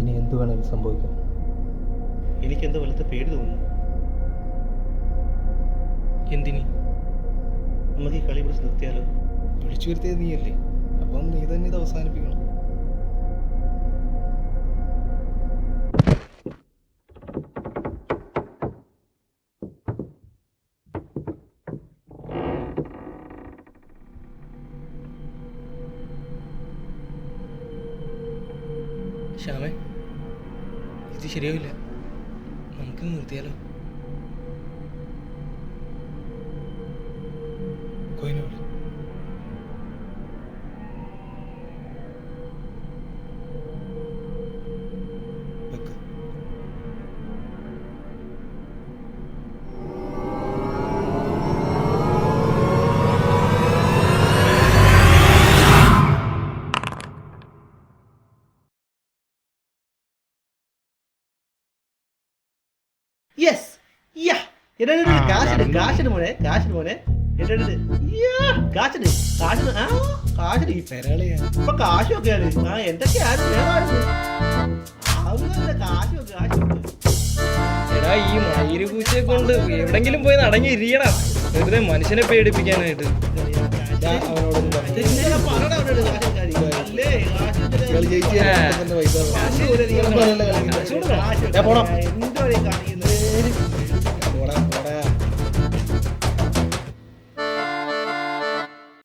എന്ത് വേണമെങ്കിലും സംഭവിക്കാം. എനിക്കെന്തോ വലുത്ത പേടി തോന്നുന്നു. എന്തിനി? നമുക്ക് ഈ കളി പിടിച്ച് നിർത്തിയാലോ? വിളിച്ചു വരുത്തിയത് നീയല്ലേ? അപ്പം നീ തന്നെ ഇത് അവസാനിപ്പിക്കണം. ശ്യാമേ ഇത് ശരിയാവില്ല. നമുക്ക് നിർത്തിയാലോ? കോയിനോട് യെസ് യാ എടാ കാശിട് കാശിട് മോനെ കാശിട് മോനെ. എടാ യാ കാശിട് കാശിട് ആ കാശിട് ഈ പെരളിയാ. ഇപ്പൊ കാശൊക്കെയാണ് ആ എന്തൊക്കെയാണ് കാശൊക്കെ കാശൊക്കെ എടാ ഈ മയിൽ പൂച്ചയെ കൊണ്ട് എവിടെങ്കിലും പോയി നടങ്ങി ഇരിയണം വെറുതെ മനുഷ്യനെ പേടിപ്പിക്കാനായിട്ട്. ഞാൻ പോണം.